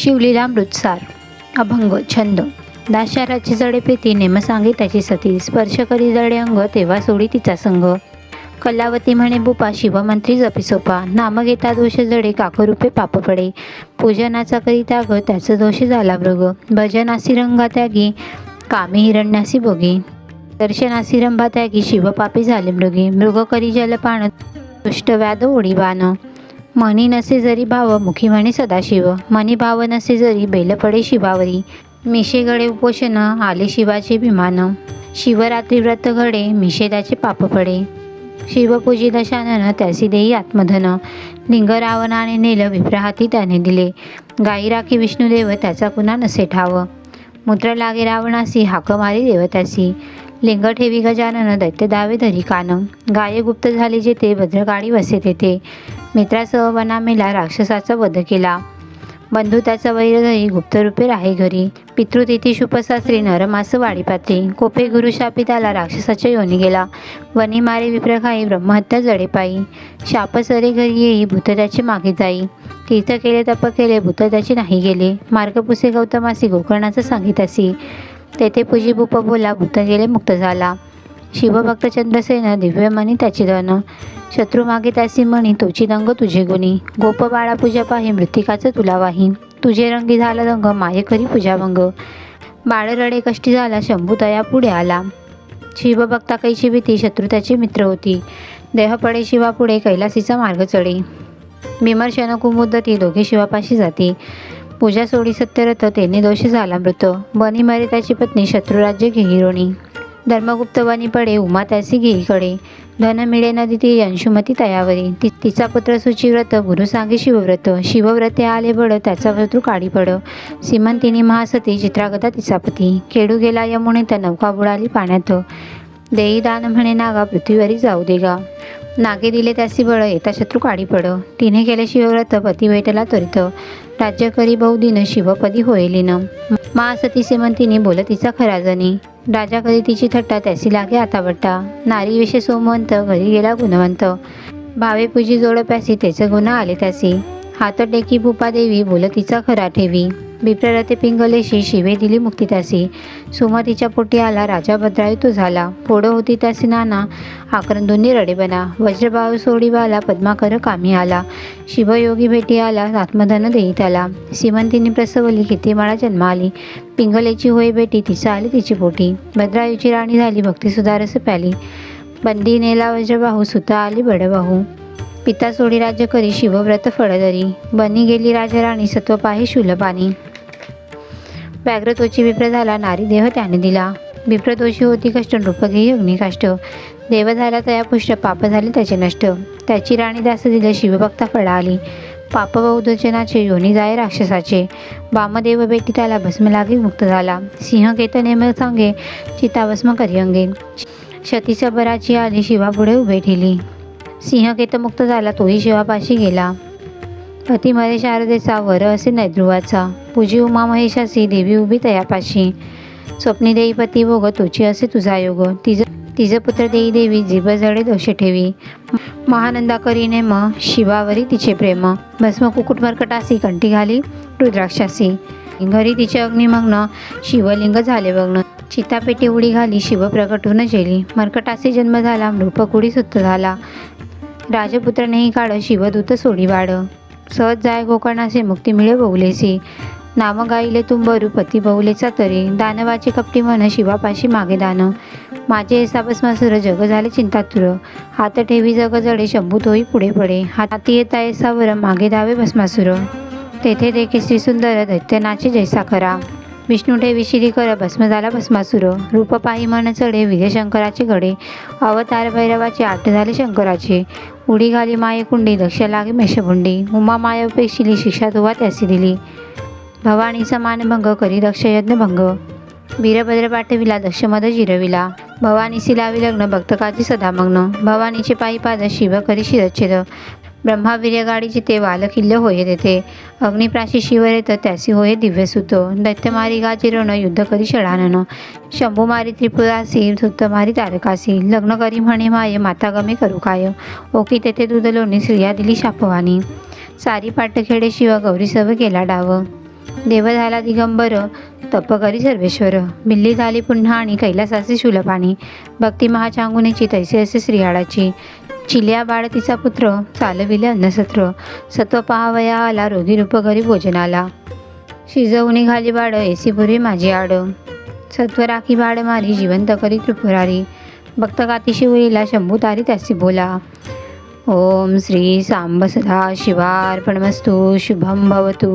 शिवलीला मृतसार अभंग छंद. दाशाराची जडे पेती नेम सांगे त्याची सती. स्पर्श करी जडे अंग तेव्हा सोडी तिचा संघ कलावती म्हणे बुपा शिवमंत्री जपी सोपा. नाम घेता दोष जडे काकरूपे पाप पडे. पूजनाचा करी त्याग त्याचं दोष झाला मृग. भजनासी रंगा त्यागी कामे हिरण्यासी बोगी. दर्शनासी रंभा त्यागी शिवपापी झाले मृगी. मृग करी जलपान दुष्ट व्याध ओढी बाण. मनी नसे जरी भाव मुखी म्हणे सदाशिव. मनी भाव नसे जरी बेल पडे शिवावरी. मिशेगडे उपोषण आले शिवाचे विमान शिवरात्री व्रत घडे मिशेदाचे पाप पडे. शिवपूजी दशानन त्यासी देई आत्मधन. लिंग रावणाने नेलं विप्रहाती त्याने दिले. गाई राखी विष्णुदेव त्याचा कुणा नसे ठाव. मूत्र लागे रावणासी हाक मारी देवतासी लिंग ठेवी गजानन दैत्य दावे धरी कान. गाये गुप्त झाले जेथे भद्रकाळी वसे तेथे. मित्रासह वनामेला राक्षसाचा वध केला. बंधू त्याचा वैर गुप्तरूपे राहे घरी. पितृतिथी शुभशास्त्री नरमास वाडीपात्री कोपे गुरु शापिताला राक्षसाच्या योनी गेला. वनी मारे विप्रखाई ब्रह्महत्या जडे पायी. घरी येई भूत त्याचे मागे जाई. तीर्थ केले तप केले भूत त्याचे नाही गेले. मार्गपुसे गौतमासी गोकर्णाचं सांगितासी. तेथे पूजी भूप बोला भूत गेले मुक्त झाला. शिवभक्त चंद्रसेन दिव्यमणी त्याची धन. शत्रू मागे त्यासी म्हणी तोची दंग तुझे गुणी. गोप बाळा पूजा पाही मृतिकाचं तुला वाहीन. तुझे रंगी झाला रंग माये करी पूजाभंग बाळ रडे कष्टी झाला शंभू तया पुढे आला. शिव बघता कैची भीती शत्रू त्याची मित्र होती. देह पडे शिवा पुढे कैलासीचा मार्ग चढे. विमर्शन कुमुद्दती दोघे शिवापाशी जाते. पूजा सोडी सत्यरथ त्यांनी दोषी झाला मृत. बनी मरे त्याची पत्नी शत्रुराज्य घेहिरोणी धर्मगुप्त वनी पडे उमा त्यासी घेईकडे धन मिळे नदी ती अंशुमती तयावरी. ति तिचा पुत्र सुचिव्रत गुरु सांगे शिवव्रत. शिवव्रते आले बड त्याचा शत्रू काढी पड. सीमंतिनी महासती चित्रागता तिचा पती. खेडू गेला यमुनेत नौका बुडाली पाण्यात. देई दान म्हणे नागा पृथ्वीवरी जाऊ दे गा. नागे दिले त्यासी बळ येता शत्रू काढी पड. तिने केले शिवव्रत पती भेटला त्वरित. राज्य करी बहुदिन शिवपदी होईलीन महासती सेमंतिनी बोल तिचा खराजनी राजा घरी तिची थट्टा त्यासी लागे आता बट्टा? नारी विषय सोमवंत घरी गेला गुणवंत. भावे पूजी जोड प्यासी त्याचं गुण आले त्यासी. हात टेकी भूपा देवी बोल तिचा खरा ठेवी. बिप्ररते पिंगलेशी शिवे दिली मुक्तितासी सुमा सुमतीच्या पोटी आला राजा भद्रायू तो झाला. पोडं होती त्यासी नाना. आक्रंदुनी रडे बना. वज्रभाव सोडीवाला पद्माकर कामी आला. शिवयोगी भेटी आला आत्मधन देईत आला. सीमंतीने प्रसवली किती माळा जन्म आली पिंगलेची होय बेटी तिचा आली तिची पोटी. भद्रायूची राणी झाली भक्ती सुधारस प्याली. बंदी नेला वज्रबाहू सुता आली बडबाहू. पिता सोडी राज्य करी शिवव्रत फळदरी बनी गेली राजाराणी सत्व पाही शूलपाणी विप्र झाला नारी देह त्याने दिला. विप्रतोषी होती कष्ट नृपघेई अग्निकाष्ट देव झाला तया पुष्ट पाप झाले त्याचे नष्ट. त्याची राणी दास दिले शिवभक्ता फळा आली पाप बौद्धजनाचे योनी जाय राक्षसाचे. वामदेव बेटी त्याला भस्म लागे मुक्त झाला. सिंह घेत नेम सांगे चिताभस्म करी अंगे शतीच्या बराची आली शिवापुढे उभे ठेली. सिंह केत मुक्त झाला तोही शिवापाशी गेला. पती मरे शारदेचा वर असे नैध्रुवाचा पूजी उमा महेशासी देवी उभी तयापाशी. स्वप्नी देई पती भोग तुझी असे तुझा योग. तिज तिज पुत्र देई देवी जीभ जडे दोष ठेवी. महानंदा करीने म शिवावरी तिचे प्रेम. भस्म कुकुटमरकटासी कंठी घाली रुद्राक्षासी. घरी तिचे अग्निमग्न शिवलिंग झाले बग्न चितापेटी उडी घाली शिव प्रकट होऊन जेली. मर्कटासी जन्म झाला मृपकुडी सुत्त झाला. राजपुत्रनेही काढ शिवदूत सोडी वाढ. सहज जाय गोकर्णाचे मुक्ती मिळे बहुलेसी नाम गाईले तुंबरू पती बहुलेचा तरी दानवाचे कपटी म्हण शिवापाशी मागे दान. माझे ऐसाभस्मासुर जग झाले चिंतातुर. हात ठेवी जग जडे शंभू तोही पुढे पडे. हाती येता येसावर मागे धावे भस्मासुर. तेथे देखे श्री सुंदर दैत्यनाचे जैसा खरा विष्णू ठेवी शिरी कर भस्म झाला भस्मासुर. रूप पाही मन चढे विजयशंकराचे घडे. अवतार भैरवाचे आठ झाले शंकराचे. उडी घाली माये कुंडी दक्ष लागे मेषभुंडी उमा माया उपेक्षिली शिक्षा तुवा त्यासी दिली. भवानीचा मानभंग करी दक्षयज्ञ भंग. वीरभद्र पाठविला दक्षमद जिरविला. भवानीसी लावी लग्न भक्तकाची सदामग्न. भवानीचे पायी पाद शिव करी शिरच्छेद. ब्रह्मावीर्यगाडीची ते वालकिल्य होय तेथे. अग्निप्राशी शिवर येतं त्यासी होय दिव्यसुत दैत्यमारी गाजिरण युद्ध करी षडानन शंभुमारी त्रिपुरासी सुतमारी तारकासी. लग्न करी म्हणे माये माता गमे करू काय? ओकी तेथे दूध लोणी स्त्रिया दिली शापवानी सारी पाटखेडे शिव गौरी सव केला डाव. देव झाला दिगंबर तप करी सर्वेश्वर. बिल्ली झाली पुन्हा आणि कैलासासी शूलपाणी. भक्ती महाचांगुनीची तैसे असे श्रीहाळाची चिल्या बाळ तिचा पुत्र चालविले अन्नसत्र. सत्व पाहावया आला रोगी रूप घरी भोजनाला. शिजवून घाली बाळ एसीपुरी माझी आड. सत्व राखी बाळ मारी जिवंत करी त्रिपुरारी. भक्त कातीशी शिवरीला शंभू तारी त्यासी बोला. ओम श्री सांब सदा शिवार्पणमस्तु शुभम भवतु.